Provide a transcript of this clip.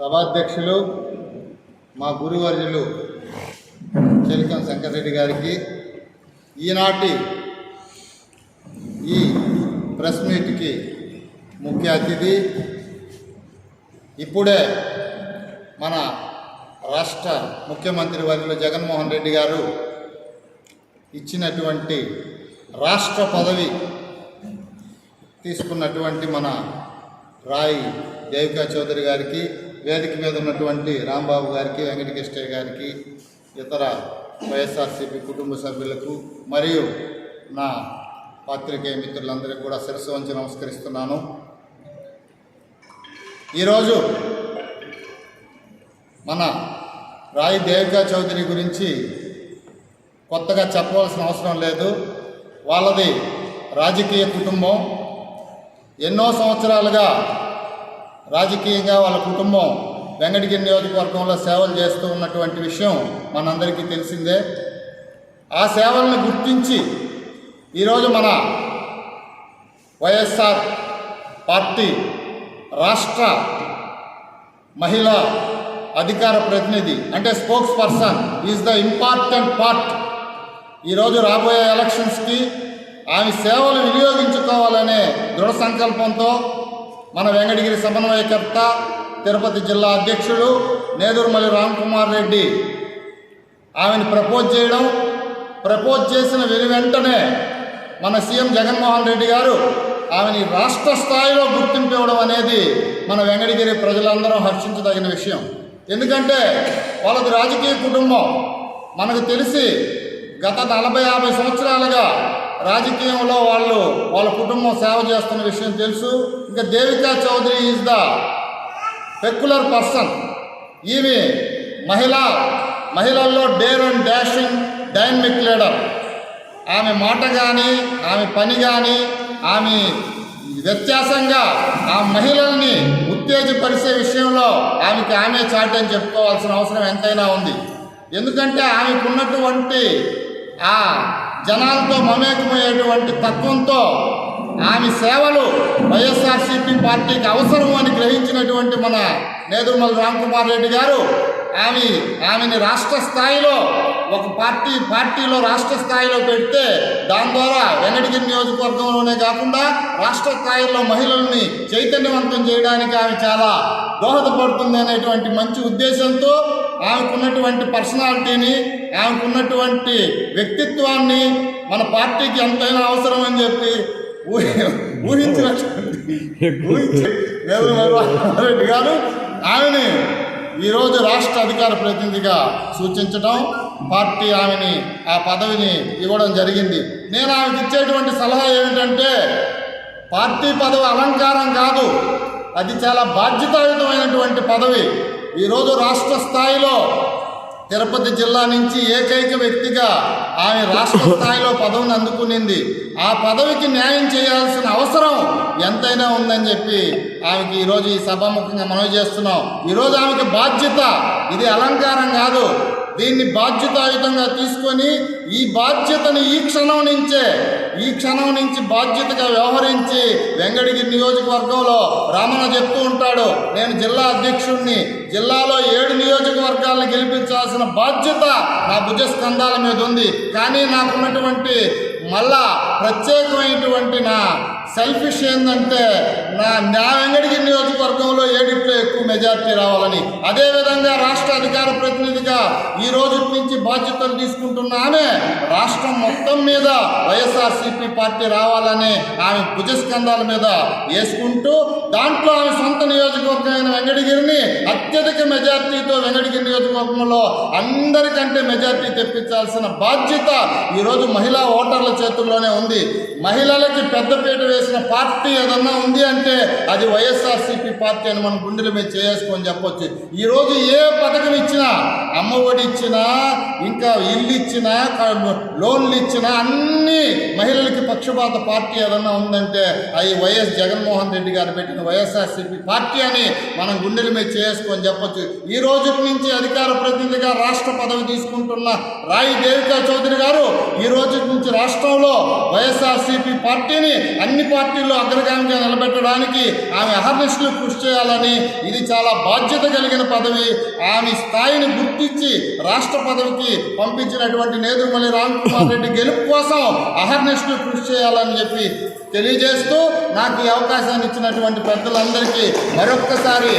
సభాధ్యక్షులు మా గురువర్యులు చెలికం శంకర్రెడ్డి గారికి ఈనాటి ఈ ప్రెస్ మీట్కి ముఖ్య అతిథి. ఇప్పుడే మన రాష్ట్ర ముఖ్యమంత్రి వర్యులు జగన్మోహన్ రెడ్డి గారు ఇచ్చినటువంటి రాష్ట్ర పదవి తీసుకున్నటువంటి మన రాయి దేవికా చౌదరి గారికి వేదిక మీద ఉన్నటువంటి రాంబాబు గారికి వెంకటకృష్ణయ్య గారికి ఇతర వైఎస్ఆర్సీపీ కుటుంబ సభ్యులకు మరియు నా పాత్రికేయ మిత్రులందరికీ కూడా శిరస్సు వంచి నమస్కరిస్తున్నాను. ఈరోజు మన రాయి దేవికా చౌదరి గురించి కొత్తగా చెప్పవలసిన అవసరం లేదు. వాళ్ళది రాజకీయ కుటుంబం. ఎన్నో సంవత్సరాలుగా రాజకీయంగా వాళ్ళ కుటుంబం వెంకటగిరి నియోజకవర్గంలో సేవలు చేస్తూ ఉన్నటువంటి విషయం మనందరికీ తెలిసిందే. ఆ సేవలను గుర్తించి ఈరోజు మన వైఎస్ఆర్ పార్టీ రాష్ట్ర మహిళా అధికార ప్రతినిధి అంటే spokesperson is the important part ఈరోజు రాబోయే ఎలక్షన్స్కి ఆమె సేవలు వినియోగించుకోవాలనే దృఢ సంకల్పంతో మన వెంకటగిరి సమన్వయకర్త తిరుపతి జిల్లా అధ్యక్షుడు నేదురుమల్లి రామ్కుమార్ రెడ్డి ఆమెను ప్రపోజ్ చేయడం ప్రపోజ్ చేసిన వెను వెంటనే మన సీఎం జగన్మోహన్ రెడ్డి గారు ఆమెని రాష్ట్ర స్థాయిలో గుర్తింపు ఇవ్వడం అనేది మన వెంకటగిరి ప్రజలందరూ హర్షించదగిన విషయం. ఎందుకంటే వాళ్ళది రాజకీయ కుటుంబం. మనకు తెలిసి గత నలభై యాభై సంవత్సరాలుగా రాజకీయంలో వాళ్ళు వాళ్ళ కుటుంబం సేవ చేస్తున్న విషయం తెలుసు. ఇంకా Devika Chaudhary is the peculiar person ఈమె మహిళ మహిళల్లో dare and dashing dynamic leader ఆమె మాట కానీ ఆమె పని కానీ ఆమె వ్యత్యాసంగా ఆ మహిళల్ని ఉత్తేజపరిచే విషయంలో ఆమెకి ఆమె చాటి అని చెప్పుకోవాల్సిన అవసరం ఎంతైనా ఉంది. ఎందుకంటే ఆమెకు ఉన్నటువంటి ఆ జనాలతో మమేకమయ్యేటువంటి తత్వంతో ఆమె సేవలు వైఎస్ఆర్సీపీ పార్టీకి అవసరం అని గ్రహించినటువంటి మన నేదురుమల్ రామ్కుమార్ రెడ్డి గారు ఆమె ఆమెని రాష్ట్ర స్థాయిలో ఒక పార్టీ పార్టీలో రాష్ట్ర స్థాయిలో పెడితే దాని ద్వారా వెంకటగిరి నియోజకవర్గంలోనే కాకుండా రాష్ట్ర స్థాయిలో మహిళల్ని చైతన్యవంతం చేయడానికి ఆమె చాలా దోహదపడుతుంది అనేటువంటి మంచి ఉద్దేశంతో ఆమెకున్నటువంటి పర్సనాలిటీని ఆమెకున్నటువంటి వ్యక్తిత్వాన్ని మన పార్టీకి ఎంతైనా అవసరం అని చెప్పి ఊహించినట్టు గారు ఆమెని ఈరోజు రాష్ట్ర అధికార ప్రతినిధిగా సూచించడం పార్టీ ఆమెని ఆ పదవిని ఇవ్వడం జరిగింది. నేను ఆమెకి ఇచ్చేటువంటి సలహా ఏమిటంటే పార్టీ పదవి అలంకారం కాదు. అది చాలా బాధ్యతాయుతమైనటువంటి పదవి. ఈరోజు రాష్ట్ర స్థాయిలో తిరుపతి జిల్లా నుంచి ఏకైక వ్యక్తిగా ఆమె రాష్ట్ర స్థాయిలో పదవిని అందుకునింది. ఆ పదవికి న్యాయం చేయాల్సిన అవసరం ఎంతైనా ఉందని చెప్పి ఆమెకి ఈరోజు ఈ సభాముఖంగా మనవి చేస్తున్నాం. ఈరోజు ఆమెకి బాధ్యత. ఇది అలంకారం కాదు. దీన్ని బాధ్యతాయుతంగా తీసుకొని ఈ బాధ్యతను ఈ క్షణం నుంచే ఈ క్షణం నుంచి బాధ్యతగా వ్యవహరించి వెంగడిగిరి నియోజకవర్గంలో రామణ చెప్తూ ఉంటాడు నేను జిల్లా అధ్యక్షుడిని జిల్లాలో ఏడు నియోజకవర్గాలను గెలిపించాల్సిన బాధ్యత నా భుజస్కంధాల మీద ఉంది. కానీ నాకున్నటువంటి మళ్ళా ప్రత్యేకమైనటువంటి నా సెల్ఫిష్ ఏంటంటే నా నా వెంగడిగిరి నియోజకవర్గంలో ఏడిట్లో ఎక్కువ మెజార్టీ రావాలని. అదేవిధంగా రాష్ట్ర అధికార ప్రతినిధిగా ఈ రోజు నుంచి బాధ్యతలు తీసుకుంటున్న ఆమె రాష్ట్రం మొత్తం మీద వైఎస్ఆర్సీపీ పార్టీ రావాలని ఆమె భుజస్కంధాల మీద వేసుకుంటూ దాంట్లో ఆమె సొంత నియోజకవర్గమైన వెంకటగిరిని అత్యధిక మెజార్టీతో వెంకటగిరి నియోజకవర్గంలో అందరికంటే మెజార్టీ తెప్పించాల్సిన బాధ్యత ఈరోజు మహిళా ఓటర్ల చేతుల్లోనే ఉంది. మహిళలకి పెద్దపీట వేసిన పార్టీ ఏదన్నా ఉంది అంటే అది వైఎస్ఆర్సీపీ పార్టీ అని మనం గుండెల మీద చేసుకొని చెప్పొచ్చు. ఈరోజు ఏ పథకం ఇచ్చినా అమ్మఒడి ఇచ్చినా ఇంకా ఇల్లు ఇచ్చినా లోన్లు ఇచ్చినా అన్ని మహిళ పక్షపాత పార్టీ ఏదన్నా ఉందంటే అవి వైఎస్ జగన్మోహన్ రెడ్డి గారు పెట్టిన వైఎస్ఆర్సీపీ పార్టీ అని మనం గుండెల మీద చేసుకొని చెప్పొచ్చు. ఈ రోజు నుంచి అధికార ప్రతినిధిగా రాష్ట్ర పదవి తీసుకుంటున్న రాయి దేవికా చౌదరి గారు ఈ రోజు నుంచి రాష్ట్రంలో వైఎస్ఆర్సీపీ పార్టీని అన్ని పార్టీల్లో అగ్రగామిగా నిలబెట్టడానికి ఆమె అహర్నిశలు కృషి చేయాలని ఇది చాలా బాధ్యత కలిగిన పదవి. ఆమె స్థాయిని గుర్తించి రాష్ట్ర పదవికి పంపించినటువంటి నేదురుమల్లి రామకుమార్ రెడ్డి గెలుపు కోసం అహర్నిశలు కృషి చేయాలని చెప్పి తెలియజేస్తూ నాకు ఈ అవకాశాన్ని ఇచ్చినటువంటి పెద్దలందరికీ మరొక్కసారి